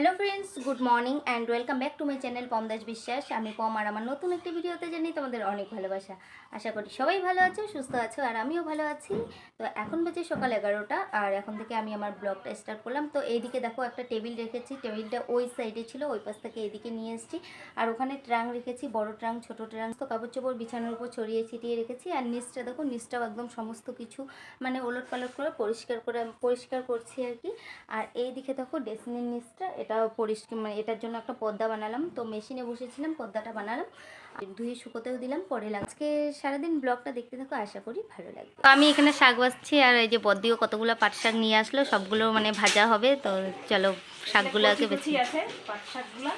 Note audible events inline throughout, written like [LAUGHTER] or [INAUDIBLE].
Hello friends good morning and welcome back to my channel Pomdas Biswas আমি পম আর আমার নতুন একটি ভিডিওতে জানি তোমাদের অনেক ভালোবাসা। আশা করি সবাই ভালো আছো, সুস্থ আছো আর আমিও ভালো আছি। তো এখন বাজে সকাল এগারোটা আর এখন থেকে আমি আমার ব্লগটা স্টার্ট করলাম। তো এইদিকে দেখো একটা টেবিল রেখেছি, টেবিলটা ওই সাইডে ছিল, ওই পাশ থেকে এইদিকে নিয়ে এসেছি। আর ওখানে ট্রাং রেখেছি, বড় ট্রাং, ছোট ট্রাং। তো কাপড় চোপড় বিছানোর উপর ছড়িয়ে ছিটিয়ে রেখেছি। আর নিচটা দেখো, নিচটাও একদম সমস্ত কিছু মানে ওলট পালট করে পরিষ্কার করে, পরিষ্কার করছি আর কি। আর এই দিকে দেখো ডেসিনের নিচটা এটাও পরিষ্কার মানে এটার জন্য একটা পর্দা বানালাম। তো মেশিনে বসেছিলাম পর্দাটা বানালাম। ধুয়ে শুকোতেও দিলাম পরে আজকে সারাদিন ব্লগটা দেখতে থাকো আশা করি ভালো লাগবে। তো আমি এখানে শাক বাছছি আর এই যে বদ্দিও কতগুলো পাট শাক নিয়ে আসলো সবগুলো মানে ভাজা হবে। তো চলো শাকগুলো আগে বেছে আছে পাট শাকগুলো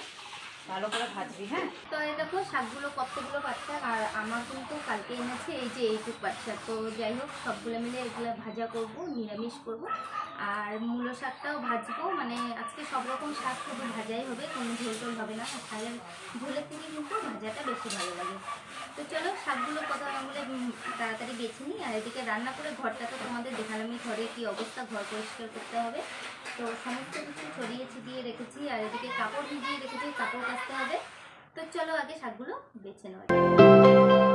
ভালো করে ভাজবি হ্যাঁ? তো এই দেখো শাকগুলো কতগুলো পাট আর আমার কিন্তু কালকে এনেছে এই যে এইটুক পাট তো যাই হোক সবগুলো মিলে এগুলো ভাজা করব নিরামিষ করব। আর মূলো শাকটাও ভাজবো মানে আজকে সব রকম শাক শুধু ভাজাই হবে, কোনো ঝোল টোল হবে না খালের ঝোলের থেকে কিন্তু ভাজাটা বেশি ভালো লাগে। তো চলো, শাকগুলো কত আমলে তাড়াতাড়ি বেছে নিই, আর এদিকে রান্না করে ঘরটা তো তোমাদের দেখালামই, ঘরে কি অবস্থা, ঘর পরিষ্কার করতে হবে। তো সমস্ত কিছু ছড়িয়ে ছিটিয়ে রেখেছি, আর এদিকে কাপড় ভিজিয়ে রেখেছি, কাপড় কাচতে হবে। তো চলো আগে শাকগুলো বেছে নেওয়া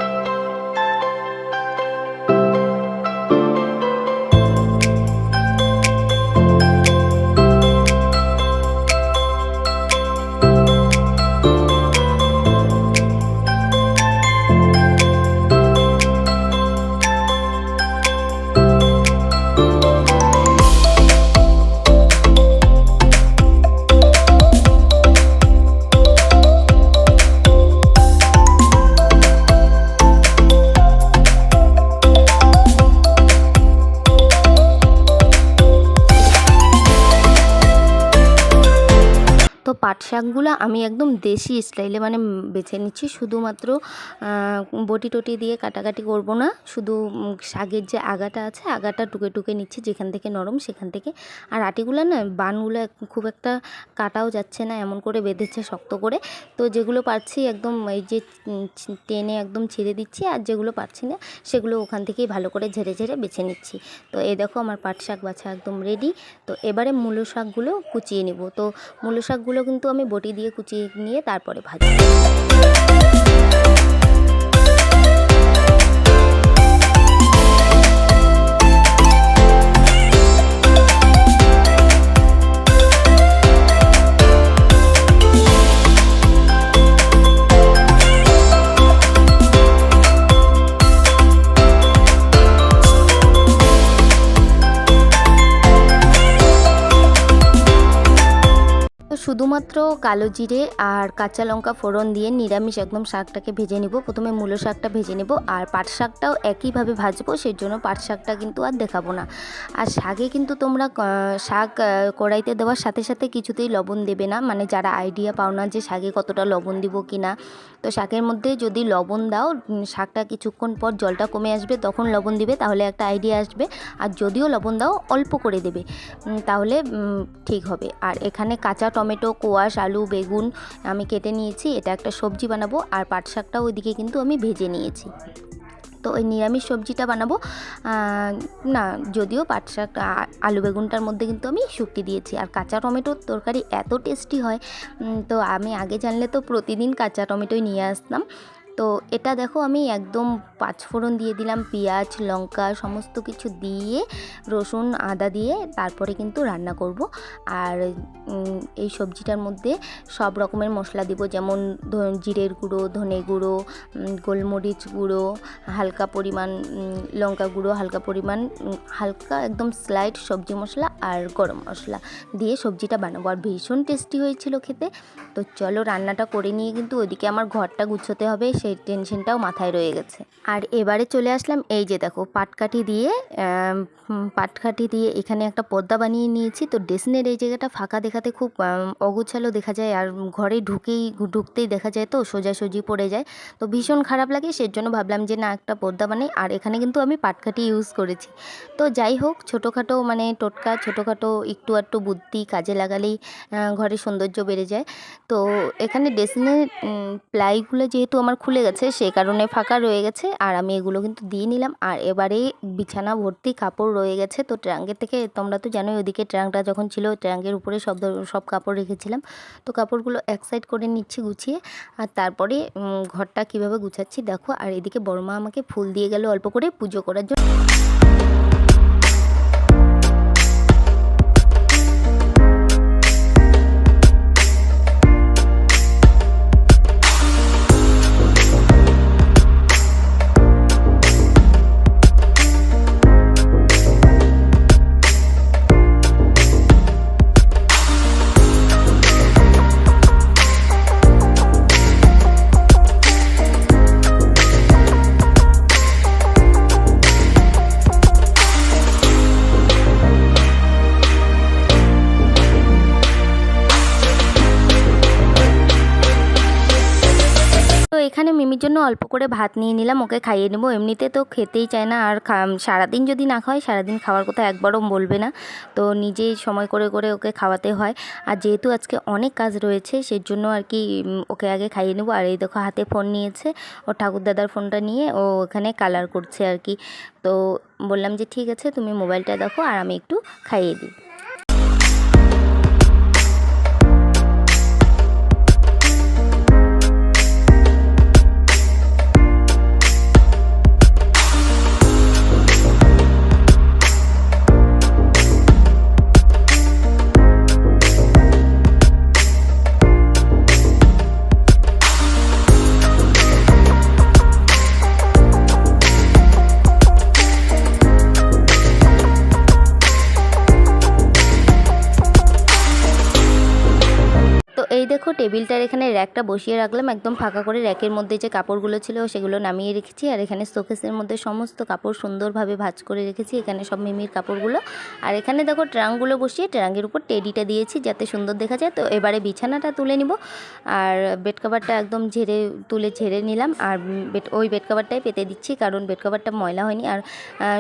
পাট শাকগুলো আমি একদম দেশি স্টাইলে মানে বেছে নিচ্ছি। শুধুমাত্র বটি টটি দিয়ে কাটাকাটি করব না, শুধু শাকের যে আগাটা আছে, আগাটা টুকে টুকে নিচ্ছি যেখান থেকে নরম সেখান থেকে। আর আটিগুলো না, বানগুলো খুব একটা কাটাও যাচ্ছে না, এমন করে বেঁধেছে শক্ত করে। তো যেগুলো পারছি একদম এই যে টেনে একদম ছিঁড়ে দিচ্ছি, আর যেগুলো পারছি না, সেগুলো ওখান থেকেই ভালো করে ঝেড়ে ঝেড়ে বেছে নিচ্ছি। তো এই দেখো আমার পাট শাক বাছা একদম রেডি তো এবারে মূলো শাকগুলো কুচিয়ে নিব। তো মূলো শাকগুলো কিন্তু আমি বটি দিয়ে কুচিয়ে নিয়ে তারপরে ভাজি। কালো জিরে আর কাঁচা লঙ্কা ফোড়ন দিয়ে নিরামিষ একদম শাকটাকে ভেজে নেব। প্রথমে মূলো শাকটা ভেজে নেব আর পাট শাকটাও একইভাবে ভাজবো সেই জন্য পাট শাকটা কিন্তু আর দেখাবো না। আর শাকে কিন্তু তোমরা শাক কড়াইতে দেওয়ার সাথে সাথে কিছুতেই লবণ দেবে না। মানে যারা আইডিয়া পাও না যে শাকে কতটা লবণ দিব কি না তো শাকের মধ্যে যদি লবণ দাও শাকটা কিছুক্ষণ পর জলটা কমে আসবে, তখন লবণ দিবে, তাহলে একটা আইডিয়া আসবে। আর যদিও লবণ দাও, অল্প করে দেবে। তাহলে ঠিক হবে। আর এখানে কাঁচা টমেটো কোয়াশ আলু, বেগুন আমি কেটে নিয়েছি, এটা একটা সবজি বানাবো, আর পাট শাকটা ওইদিকে কিন্তু আমি ভেজে নিয়েছি। তো ওই নিরামিষ সবজিটা বানাবো না, যদিও পাট শাক আলু, বেগুনটার মধ্যে কিন্তু আমি শুক্তি দিয়েছি, আর কাঁচা টমেটোর তরকারি এত টেস্টি হয় তো আমি আগে জানলে তো প্রতিদিন কাঁচা টমেটোই নিয়ে আসতাম তো এটা দেখো আমি একদম পাঁচফোড়ন দিয়ে দিলাম, পেঁয়াজ, লঙ্কা সমস্ত কিছু দিয়ে, রসুন, আদা দিয়ে তারপরে কিন্তু রান্না করব। আর এই সবজিটার মধ্যে সব রকমের মশলা দিব, যেমন জিরের গুঁড়ো, ধনে গুঁড়ো গোলমরিচ গুঁড়ো, হালকা পরিমাণ লঙ্কা গুঁড়ো, হালকা পরিমাণ হালকা একদম স্লাইড সবজি মশলা আর গরম মশলা দিয়ে সবজিটা বানাবো। আর ভীষণ টেস্টি হয়েছিল খেতে। তো চলো রান্নাটা করে নিয়ে কিন্তু ওইদিকে আমার ঘরটা গুছোতে হবে সেই টেনশনটাও মাথায় রয়ে গেছে। আর এবারে চলে আসলাম এই যে দেখো, পাটকাঠি দিয়ে পাটকাঠি দিয়ে এখানে একটা পর্দা বানিয়ে নিয়েছি। তো ডেসিনের এই জায়গাটা ফাঁকা দেখাতে খুব অগোছালো দেখা যায়। আর ঘরে ঢুকেই, ঢুকতেই দেখা যায় তো, সোজাসুজি পড়ে যায়। তো ভীষণ খারাপ লাগে সেই জন্য ভাবলাম যে না, একটা পর্দা বানাই। আর এখানে কিন্তু আমি পাটকাঠি ইউজ করেছি। তো যাই হোক, ছোটোখাটো মানে টোটকা, ছোটোখাটো একটু আধটু বুদ্ধি কাজে লাগালেই ঘরের সৌন্দর্য বেড়ে যায়। তো এখানে ডেসিনের প্লাইগুলো যেহেতু আমার খুলে খুলে গেছে, সে কারণে ফাঁকা রয়ে গেছে। আর আমি এগুলো কিন্তু দিয়ে নিলাম। আর এবারে বিছানা ভর্তি কাপড় রয়ে গেছে। তো ট্রাঙ্কের থেকে তোমরা তো জানোই, ওদিকে ট্রাঙ্কটা যখন ছিল ট্রাঙ্কের উপরে সব সব কাপড় রেখেছিলাম। তো কাপড়গুলো এক সাইড করে নিচ্ছি গুছিয়ে। আর তারপরে ঘরটা কীভাবে গুছাচ্ছি দেখো। আর এদিকে বড়মা আমাকে ফুল দিয়ে গেল অল্প করে পুজো করার জন্য। অল্প করে ভাত নিয়ে নিলাম, ওকে খাইয়ে নেব। এমনিতে তো খেতেই চায় না, আর সারাদিন যদি না খাওয়াই সারাদিন খাওয়ার কথা একবারও বলবে না। তো নিজেই সময় করে করে ওকে খাওয়াতে হয়। আর যেহেতু আজকে অনেক কাজ রয়েছে সেই জন্য আর কি ওকে আগে খাইয়ে নেব। আর এই দেখো, হাতে ফোন নিয়েছে, ও ঠাকুরদাদার ফোনটা নিয়ে ও ওখানে কালার করছে আর কি। তো বললাম যে, ঠিক আছে, তুমি মোবাইলটা দেখো, আর আমি একটু খাইয়ে দিই। দেখো, টেবিলটার এখানে র্যাকটা বসিয়ে রাখলাম। একদম ফাঁকা করে র্যাকের মধ্যে যে কাপড়গুলো ছিল সেগুলো নামিয়ে রেখেছি। আর এখানে শোকেসের মধ্যে সমস্ত কাপড় সুন্দরভাবে ভাজ করে রেখেছি। এখানে সব মিমির কাপড়গুলো। আর এখানে দেখো, ট্রাঙ্কগুলো বসিয়ে ট্রাঙ্কের উপর টেডিটা দিয়েছি যাতে সুন্দর দেখা যায়। তো এবারে বিছানাটা তুলে নিব। আর বেড কাভারটা একদম ঝেড়ে, তুলে ঝেড়ে নিলাম। আর বেড, ওই বেড কাভারটাই পেতে দিচ্ছি কারণ বেড কাভারটা ময়লা হয়নি। আর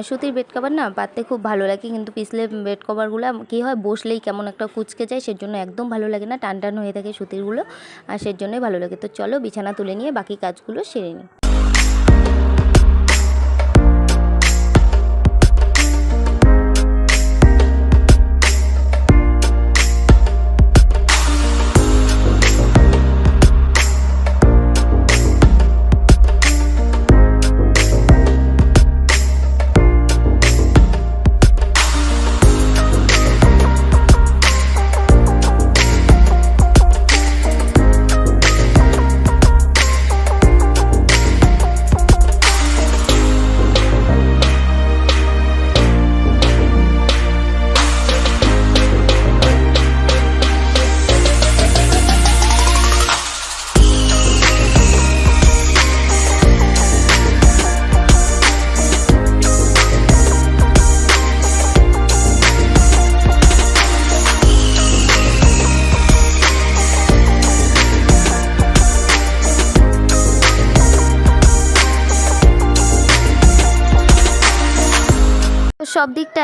সুতির বেড কাভার না পাততে খুব ভালো লাগে। কিন্তু পিছলে বেড কভারগুলো কী হয়, বসলেই কেমন একটা কুচকে যায়। সেজন্য একদম ভালো লাগে না। টান টান হয়ে থাকে সুতিরগুলো আর সেজন্যই ভালো লাগে। তো চলো বিছানা তুলে নিয়ে বাকি কাজগুলো সেরে নিই।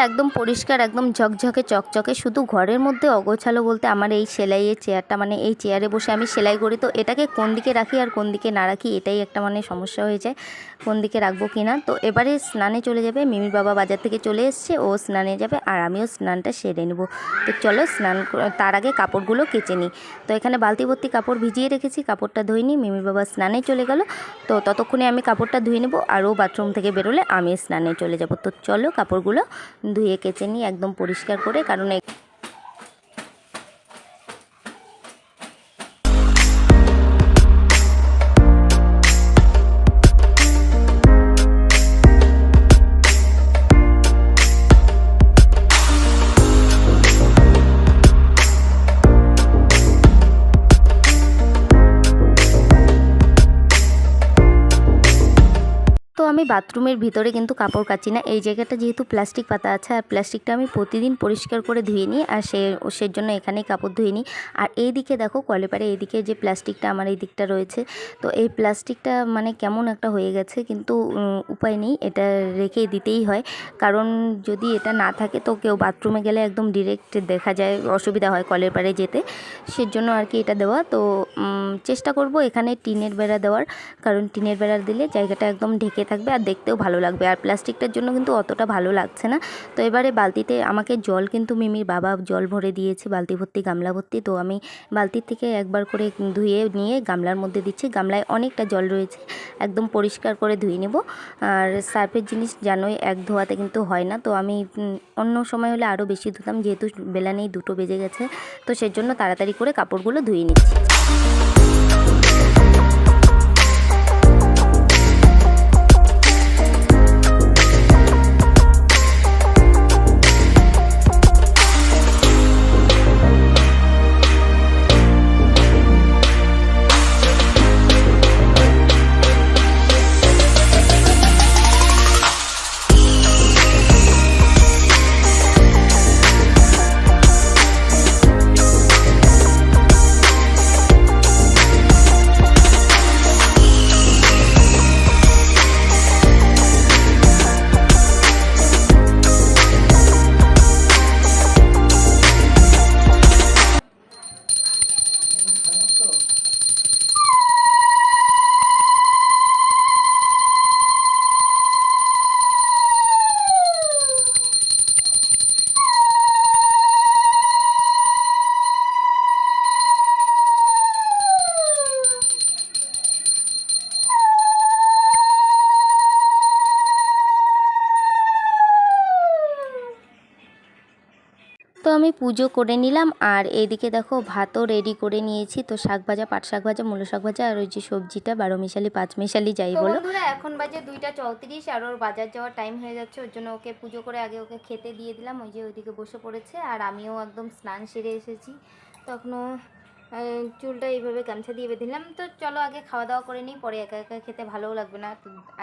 একদম পরিষ্কার, একদম ঝকঝকে, চকচকে। শুধু ঘরের মধ্যে অগোছালো বলতে আমার এই সেলাইয়ের চেয়ারটা মানে এই চেয়ারে বসে আমি সেলাই করি। তো এটাকে কোন দিকে রাখি আর কোন দিকে না রাখি এটাই একটা মানে সমস্যা হয়ে যায়, কোন দিকে রাখব কি না। তো এবারে স্নানে চলে যাবে, মিমির বাবা বাজার থেকে চলে এসছে, ও স্নানে যাবে আর আমিও স্নানটা সেরে নেব। তো চলো স্নান তার আগে কাপড়গুলো কেচে নিই। তো এখানে বালতি ভর্তি কাপড় ভিজিয়ে রেখেছি, কাপড়টা ধুয়ে নিই, মিমির বাবা স্নানে চলে গেল। তো ততক্ষণে আমি কাপড়টা ধুয়ে নেব আর ও বাথরুম থেকে বেরোলে আমি স্নানে চলে যাব। তো চলো কাপড়গুলো ধুয়ে কেচে নিই একদম পরিষ্কার করে কারণ আমি বাথরুমের ভিতরে কিন্তু কাপড় কাচি না। এই জায়গাটা যেহেতু প্লাস্টিক পাতা আছে, আর প্লাস্টিকটা আমি প্রতিদিন পরিষ্কার করে ধুয়ে নিই, আর সে সের জন্য এখানেই কাপড় ধুয়ে নিই। আর এই দিকে দেখো কলেপারে এইদিকে যে প্লাস্টিকটা আমার এই দিকটা রয়েছে, তো এই প্লাস্টিকটা মানে কেমন একটা হয়ে গেছে কিন্তু উপায় নেই, এটা রেখে দিতেই হয়। কারণ যদি এটা না থাকে তো কেউ বাথরুমে গেলে একদম ডিরেক্ট দেখা যায়, অসুবিধা হয় কলের পাড়ে যেতে। সের জন্য আর কি এটা দেওয়া। তো চেষ্টা করব এখানে টিনের বেড়া দেওয়ার, কারণ টিনের বেড়া দিলে জায়গাটা একদম ঢেকে থাকবে। আর দেখতেও ভালো লাগবে। আর প্লাস্টিকটার জন্য কিন্তু অতটা ভালো লাগছে না। তো এবারে বালতিতে আমাকে জল কিন্তু মিমির বাবা জল ভরে দিয়েছে, বালতি ভর্তি, গামলা ভর্তি। তো আমি বালতির থেকে একবার করে ধুয়ে নিয়ে গামলার মধ্যে দিচ্ছি। গামলায় অনেকটা জল রয়েছে, একদম পরিষ্কার করে ধুয়ে নেব। আর সার্ফের জিনিস জানোই এক ধোয়াতে কিন্তু হয় না। তো আমি অন্য সময় হলে আরও বেশি ধুতাম। যেহেতু বেলা নেই, দুটো বেজে গেছে। তো সেজন্য তাড়াতাড়ি করে কাপড়গুলো ধুয়ে নিচ্ছি। আমি পুজো করে নিলাম। আর এইদিকে দেখো ভাতও রেডি করে নিয়েছি। তো শাক ভাজা পাট শাক ভাজা মূলো শাক ভাজা আর ওই যে সবজিটা বারো মিশালি পাঁচ মিশালি যাই বলো এখন বাজে দুইটা চৌত্রিশ আর ওর বাজার যাওয়ার টাইম হয়ে যাচ্ছে। ওর জন্য ওকে পুজো করে আগে ওকে খেতে দিয়ে দিলাম। ওই যে ওইদিকে বসে পড়েছে আর আমিও একদম স্নান সেরে এসেছি। তখনও চুলটা এইভাবে গামছা দিয়ে বেঁধে নিলাম। তো চলো আগে খাওয়া দাওয়া করে নিই। পরে একা একা খেতে ভালোও লাগবে না।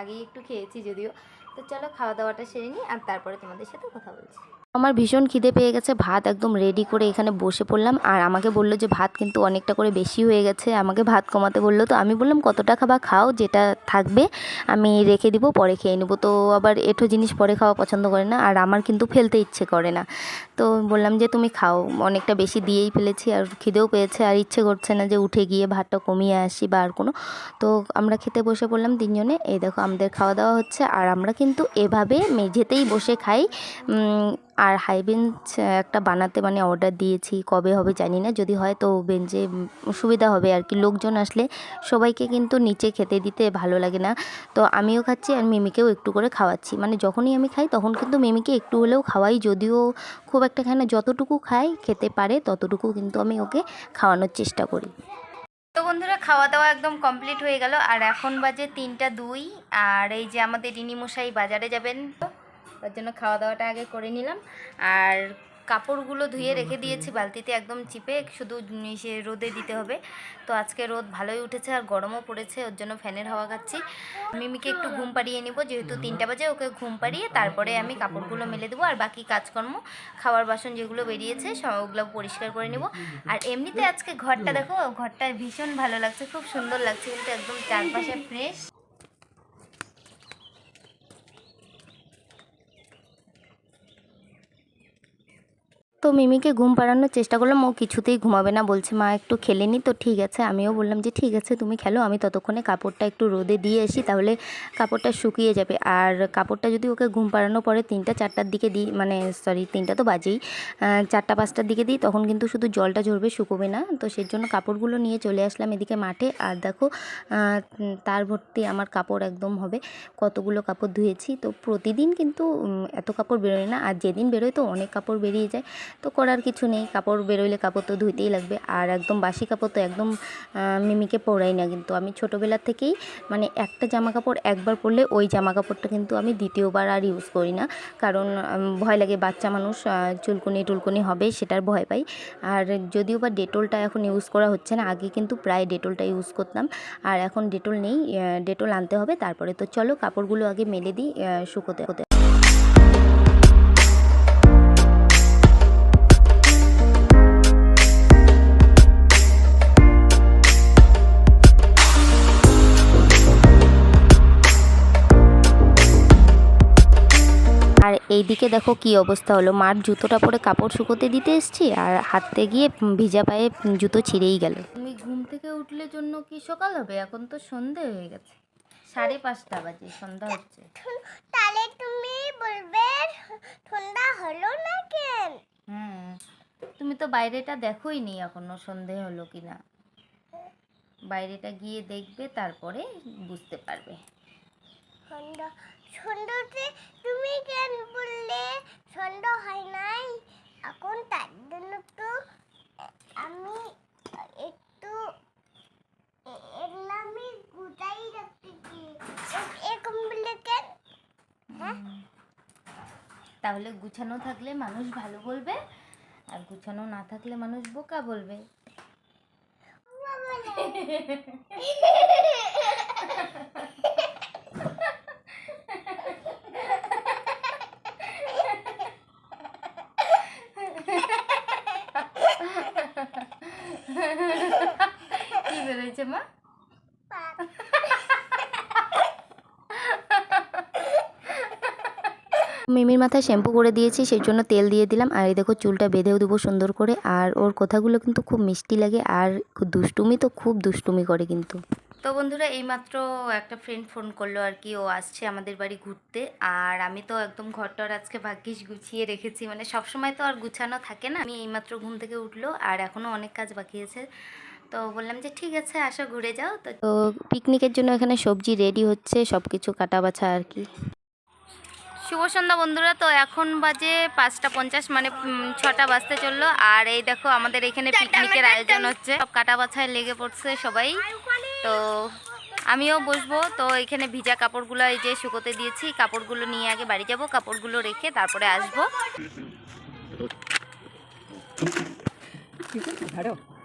আগেই একটু খেয়েছি যদিও। তো চলো খাওয়া দাওয়াটা সেরে নিই আর তারপরে তোমাদের সাথে কথা বলছি। আমার ভীষণ খিদে পেয়ে গেছে। ভাত একদম রেডি করে এখানে বসে পড়লাম। আর আমাকে বলল যে, ভাত কিন্তু অনেকটা করে বেশি হয়ে গেছে। আমাকে ভাত কমাতে বলল। তো আমি বললাম, কতটা খাবার খাও, যেটা থাকবে আমি রেখে দিব, পরে খেয়ে নেব। তো আবার এঠো জিনিস পরে খাওয়া পছন্দ করে না, আর আমার কিন্তু ফেলতে ইচ্ছে করে না। তো বললাম যে, তুমি খাও। অনেকটা বেশি দিয়েই ফেলেছি, আর খিদেও পেয়েছে। আর ইচ্ছে করছে না যে, উঠে গিয়ে ভাতটা কমিয়ে আসি বা আর কোনো। তো আমরা খেতে বসে পড়লাম তিনজনে। এই দেখো, আমাদের খাওয়া দাওয়া হচ্ছে। আর আমরা কিন্তু এভাবে মেঝেতেই বসে খাই। আর হাই বেঞ্চ একটা বানাতে মানে অর্ডার দিয়েছি, কবে হবে জানি না। যদি হয় তো বেঞ্চে সুবিধা হবে আর কি। লোকজন আসলে সবাইকে কিন্তু নিচে খেতে দিতে ভালো লাগে না। তো আমিও খাচ্ছি আর মিমিকেও একটু করে খাওয়াচ্ছি। মানে যখনই আমি খাই তখন কিন্তু মিমিকে একটু হলেও খাওয়াই। যদিও খুব একটা খায় না, যতটুকু খায়, খেতে পারে ততটুকু কিন্তু আমি ওকে খাওয়ানোর চেষ্টা করি। তো বন্ধুরা খাওয়া দাওয়া একদম কমপ্লিট হয়ে গেল। আর এখন বাজে তিনটা দুই। আর এই যে আমাদের রিনি মশাই বাজারে যাবেন। ওর জন্য খাওয়া দাওয়াটা আগে করে নিলাম। আর কাপড়গুলো ধুয়ে রেখে দিয়েছি, বালতিতে একদম চিপে, শুধু সে রোদে দিতে হবে। তো আজকে রোদ ভালোই উঠেছে আর গরমও পড়েছে, ওর জন্য ফ্যানের হাওয়া খাচ্ছি। মিমিকে একটু ঘুম পাড়িয়ে নিব, যেহেতু তিনটা বাজে, ওকে ঘুম পাড়িয়ে তারপরে আমি কাপড়গুলো মেলে দেবো আর বাকি কাজকর্ম, খাওয়ার বাসন যেগুলো বেরিয়েছে ওগুলো পরিষ্কার করে নেব। আর এমনিতে আজকে ঘরটা দেখো ঘরটা ভীষণ ভালো লাগছে, খুব সুন্দর লাগছে, কিন্তু একদম চারপাশে ফ্রেশ তো মিমিকে ঘুম পাড়ানোর চেষ্টা করলাম। ও কিছুতেই ঘুমাবে না বলছে, মা, একটু খেলে নি তো, ঠিক আছে। আমিও বললাম যে, ঠিক আছে, তুমি খেলো। আমি ততক্ষণে কাপড়টা একটু রোদে দিয়ে আসি, তাহলে কাপড়টা শুকিয়ে যাবে। আর কাপড়টা যদি ওকে ঘুম পাড়ানোর পরে তিনটা, চারটার দিকে দিই মানে সরি তিনটা তো বাজেই চারটা, পাঁচটার দিকে দিই, তখন কিন্তু শুধু জলটা ঝরবে, শুকোবে না। তো সেই জন্য কাপড়গুলো নিয়ে চলে আসলাম এদিকে মাঠে। আর দেখো তার ভর্তি আমার কাপড় একদম হবে। কতগুলো কাপড় ধুয়েছি। তো প্রতিদিন কিন্তু এত কাপড় বেরোয় না। আর যেদিন বেরোয় তো অনেক কাপড় বেরিয়ে যায়। তো করার কিছু নেই। কাপড় বেরোইলে কাপড় তো ধুইতেই লাগবে। আর একদম বাসি কাপড় তো একদম মিমিকে পরাই না কিন্তু। আমি ছোটোবেলা থেকেই মানে একটা জামা কাপড় একবার পরলে ওই জামা কাপড়টা কিন্তু আমি দ্বিতীয়বার আর ইউজ করি না। কারণ ভয় লাগে বাচ্চা মানুষ চুলকুনি টুলকুনি হবে সেটার ভয় পাই। আর যদিও বা ডেটলটা এখন ইউজ করা হচ্ছে না, আগে কিন্তু প্রায় ডেটলটা ইউজ করতাম। আর এখন ডেটল নেই ডেটল আনতে হবে। তারপরে তো চলো কাপড়গুলো আগে মেলে দিই শুকোতে হতে আর এইদিকে দেখো কি অবস্থা হলো। মার জুতোটা পরে কাপড় শুকোতে দিতে এসছি আর হাঁটতে গিয়ে ভিজা পায়ে জুতো ছিঁড়েই গেল। তুমি ঘুম থেকে উঠলে জন্য কি সকাল হবে? এখন তো সন্ধে হয়ে গেছে। সাড়ে পাঁচটা বাজে সন্ধ্যা হচ্ছে। তাহলে তুমি বলবে ঠান্ডা হলো না কেন? হুম তুমি তো বাইরেটা দেখোই নি এখনও সন্ধে হলো কি না বাইরেটা গিয়ে দেখবে তারপরে বুঝতে পারবে। ঠান্ডা ঠান্ডাতে তুমি কেন বললে? ঠান্ডা হয় নাই। এখন তার জন্য তো আমি একটু এ- এগুলো আমি গুটাই রাখতেছি এরকম বললে কেন? হ্যাঁ? তাহলে গুছানো থাকলে মানুষ ভালো বলবে আর গুছানো না থাকলে মানুষ বোকা বলবে। [LAUGHS] কি বেরোয়েছে মা? মিমির মাথায় শ্যাম্পু করে দিয়েছি, সেই জন্য তেল দিয়ে দিলাম। আর এই দেখো চুলটা বেঁধেও দেবো সুন্দর করে। আর ওর কথাগুলো কিন্তু খুব মিষ্টি লাগে, আর দুষ্টুমি তো খুব দুষ্টুমি করে কিন্তু। তো বন্ধুরা, এইমাত্র একটা ফ্রেন্ড ফোন করল আর কি। ও আসছে আমাদের বাড়ি ঘুরতে। আর আমি তো একদম ঘরটার আজকে ভাগ্যিস গুছিয়ে রেখেছি। মানে সবসময় তো আর গুছানো থাকে না। আমি এইমাত্র ঘুম থেকে উঠল আর এখনও অনেক কাজ বাকি আছে। তো বললাম যে, ঠিক আছে, আসো ঘুরে যাও। তো পিকনিকের জন্য এখানে সবজি রেডি হচ্ছে সব কিছু কাটা বাছা আর কি। শুভ সন্ধ্যা বন্ধুরা। তো এখন বাজে পাঁচটা পঞ্চাশ মানে ছটা বাজতে চলল। আর এই দেখো আমাদের এখানে পিকনিকের আয়োজন হচ্ছে। সব কাটা বাছায় লেগে পড়ছে সবাই। তো আমিও বসবো। তো এখানে ভিজা কাপড়গুলো এই যে শুকোতে দিয়েছি। কাপড়গুলো নিয়ে আগে বাড়ি যাব। কাপড়গুলো রেখে তারপরে আসব।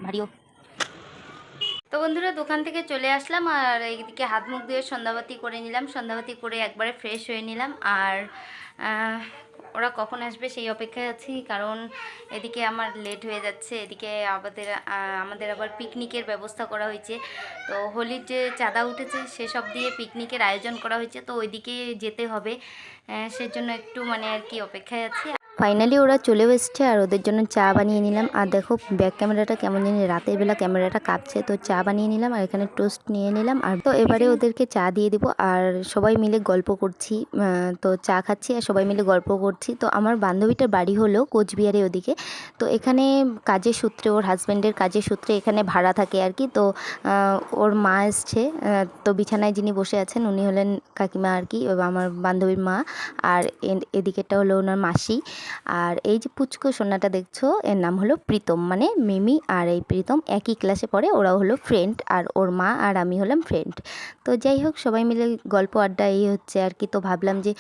ভারিও তো বন্ধুরা, দোকান থেকে চলে আসলাম আর এইদিকে হাত মুখ দিয়ে সন্ধ্যাবাতি করে নিলাম। সন্ধ্যাবাতি করে একবারে ফ্রেশ হয়ে নিলাম আর ওরা কখন আসবে সেই অপেক্ষায় আছি কারণ এদিকে আমার লেট হয়ে যাচ্ছে। এদিকে আমাদের আমাদের আবার পিকনিকের ব্যবস্থা করা হয়েছে। তো হোলির যে চাঁদা উঠেছে সেসব দিয়ে পিকনিকের আয়োজন করা হয়েছে। তো ওইদিকে যেতে হবে সেজন্য একটু মানে আর কি অপেক্ষায় আছি। ফাইনালি ওরা চলেও এসছে আর ওদের জন্য চা বানিয়ে নিলাম। আর দেখো ব্যাক ক্যামেরাটা কেমন জানি রাতের বেলা ক্যামেরাটা কাঁপছে। তো চা বানিয়ে নিলাম আর এখানে টোস্ট নিয়ে নিলাম। আর তো এবারে ওদেরকে চা দিয়ে দিব আর সবাই মিলে গল্প করছি। তো চা খাচ্ছি আর সবাই মিলে গল্প করছি। তো আমার বান্ধবীটার বাড়ি হলো কোচবিহারে ওদিকে। তো এখানে কাজের সূত্রে, ওর হাজব্যান্ডের কাজের সূত্রে এখানে ভাড়া থাকে আর কি। তো ওর মা এসছে। তো বিছানায় যিনি বসে আছেন, উনি হলেন কাকিমা আর কি আমার বান্ধবীর মা। আর এ- এদিকেরটা হলো ওনার মাসি। আর এই যে পুচকো সোনাটা দেখছ, এর নাম হলো প্রীতম। মানে মিমি আর এই প্রীতম একই ক্লাসে পড়ে ওরা হলো ফ্রেন্ড আর ওর মা আর আমি হলাম ফ্রেন্ড তো যাই হোক, সবাই মিলে গল্প আড্ডা, এই হচ্ছে আর কি। তো ভাবলাম যে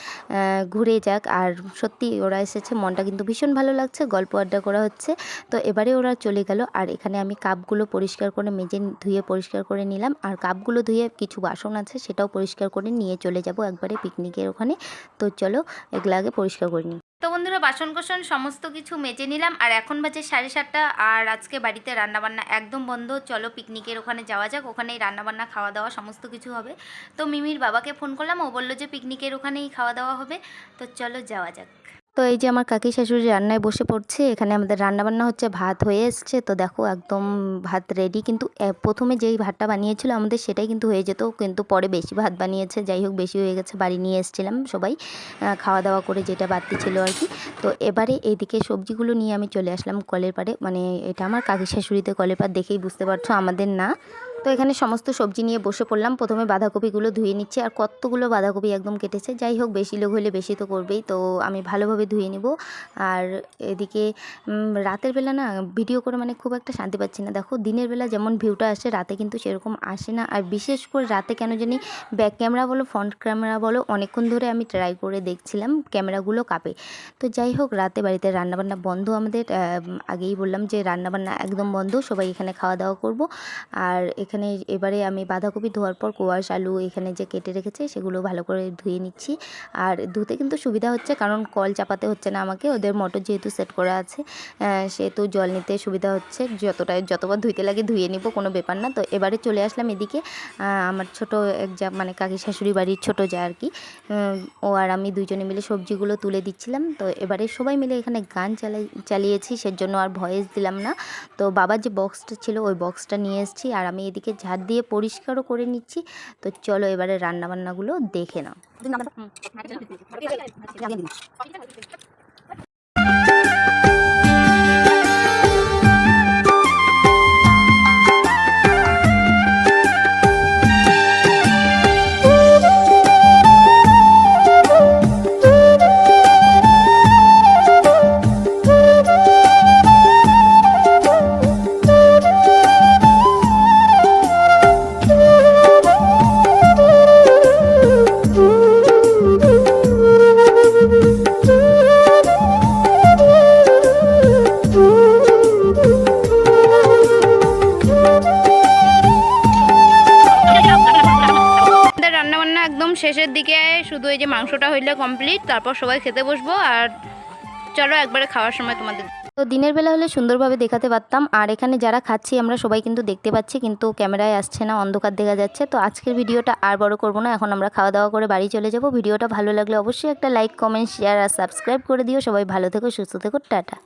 ঘুরে যাক। আর সত্যি ওরা এসেছে, মনটা কিন্তু ভীষণ ভালো লাগছে, গল্প আড্ডা করা হচ্ছে। তো এবারে ওরা চলে গেল, আর এখানে আমি কাপগুলো পরিষ্কার করে মেজে ধুয়ে পরিষ্কার করে নিলাম। আর কাপগুলো ধুয়ে কিছু বাসন আছে, সেটাও পরিষ্কার করে নিয়ে চলে যাব একবারে পিকনিকের ওখানে। তো চলো, এগুলো আগে পরিষ্কার করে নিই। তো বন্ধুরা বাসন কোসন সমস্ত কিছু মেজে নিলাম, আর এখন বাজে সাড়ে সাতটা, আর আজকে বাড়িতে রান্নাবান্না একদম বন্ধ। চলো পিকনিকের ওখানে যাওয়া যাক, ওখানেই রান্নাবান্না খাওয়া দাওয়া সমস্ত কিছু হবে। তো মিমির বাবাকে ফোন করলাম, ও বলল যে পিকনিকের ওখানেই খাওয়া দাওয়া হবে। তো চলো যাওয়া যাক। তো এই যে আমার কাকি শাশুড়ি রান্নায় বসে পড়ছে, এখানে আমাদের রান্নাবান্না হচ্ছে, ভাত হয়ে এসছে। তো দেখো, একদম ভাত রেডি কিন্তু প্রথমে যেই ভাতটা বানিয়েছিল আমাদের, সেটাই কিন্তু হয়ে যেত। কিন্তু পরে বেশি ভাত বানিয়েছে। যাই হোক, বেশি হয়ে গেছে, বাড়ি নিয়ে এসেছিলাম সবাই। খাওয়া দাওয়া করে যেটা বাড়তি ছিল আর কি। তো এবারে এইদিকে সবজিগুলো নিয়ে আমি চলে আসলাম কলের পাড়ে। মানে এটা আমার কাকি শাশুড়িতে কলের পাড় দেখেই বুঝতে পারছ, আমাদের না। তো এখানে সমস্ত সবজি নিয়ে বসে পড়লাম। প্রথমে বাঁধাকপিগুলো ধুয়ে নিচ্ছে আর কতগুলো বাঁধাকপি একদম কেটেছে। যাই হোক, বেশি লোক হলে বেশি তো করবেই, তো আমি ভালোভাবে ধুয়ে নিব। আর এদিকে রাতের বেলা না ভিডিও করে মানে খুব একটা শান্তি পাচ্ছি না। দেখো, দিনের বেলা যেমন ভিউটা আসে, রাতে কিন্তু সেরকম আসে না। আর বিশেষ করে রাতে কেন জানি ব্যাক ক্যামেরা বলো, ফ্রন্ট ক্যামেরা বলো, অনেকক্ষণ ধরে আমি ট্রাই করে দেখছিলাম ক্যামেরাগুলো কাঁপে। তো যাই হোক, রাতে বাড়িতে রান্নাবান্না বন্ধ আমাদের। আগেই বললাম যে রান্নাবান্না একদম বন্ধ, সবাই এখানে খাওয়া দাওয়া করব। আর এখানে এবারে আমি বাঁধাকপি ধোয়ার পর কোয়াশ আলু এখানে যে কেটে রেখেছে, সেগুলো ভালো করে ধুয়ে নিচ্ছি। আর ধুতে কিন্তু সুবিধা হচ্ছে, কারণ কল চাপাতে হচ্ছে না আমাকে, ওদের মোটর যেহেতু সেট করা আছে সেহেতু জল নিতে সুবিধা হচ্ছে। যতটা যতবার ধুইতে লাগে ধুয়ে নিব, কোনো ব্যাপার না। তো এবারে চলে আসলাম এদিকে আমার ছোট এক যা মানে কাকি শাশুড়ি বাড়ির ছোট যা আর কি। ও আর আমি দুজনে মিলে সবজিগুলো তুলে দিচ্ছিলাম। তো এবারে সবাই মিলে এখানে গান চালাই, চালিয়েছি, সেজন্য আর ভয়েস দিলাম না। তো বাবার যে বক্সটা ছিল, ওই বক্সটা নিয়ে এসেছি। আর আমি এদিকে ঝাড় দিয়ে পরিষ্কারও করে নিচ্ছি। তো চলো এবারে রান্নাবান্নাগুলো দেখে নাও। হইলে কমপ্লিট তারপর সবাই খেতে বসবো আর চলো একবারে খাওয়ার সময় তোমাদের তো দিনের বেলা হলে সুন্দরভাবে দেখাতে পারতাম। আর এখানে যারা খাচ্ছি, আমরা সবাই কিন্তু দেখতে পাচ্ছি, কিন্তু ক্যামেরায় আসছে না, অন্ধকার দেখা যাচ্ছে। তো আজকের ভিডিওটা আর বড় করব না, এখন আমরা খাওয়া দাওয়া করে বাড়ি চলে যাব। ভিডিওটা ভালো লাগলে অবশ্যই একটা লাইক কমেন্ট শেয়ার আর সাবস্ক্রাইব করে দিও। সবাই ভালো থেকো, সুস্থ থেকো, টাটা।